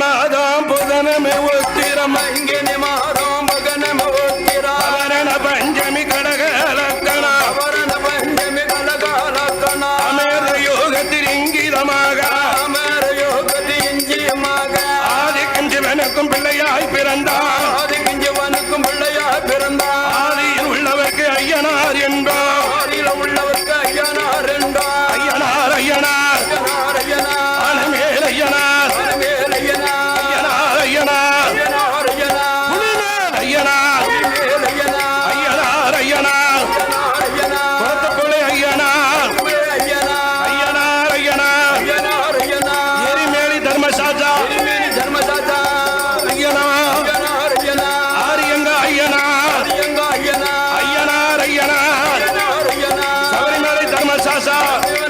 மாதம் புதனமே உத்திரம் அங்கினி மாதம் புதனமே உத்திரா அவரண பஞ்சமி கடக லக்கணா அவரன பஞ்சமி கலகாலக்கணா அமேர யோகத்தில் இங்கிதமாக. அமேர யோகதி இஞ்சியமாக ஆதிக்கும் சிவனுக்கும் பிள்ளையாய் பிறந்தார் ಧರ್ಮರಾಜ ಧರ್ಮದಾಜ ಅಯ್ಯನ ಅಯ್ಯನ ಆರ್ಯಂಗ ಅಯ್ಯನ ಅಯ್ಯನ ಅಯ್ಯನಾರಯ್ಯನ ಶಬರಿಮಲೆ ಧರ್ಮಶಾಸ್ತ್ರ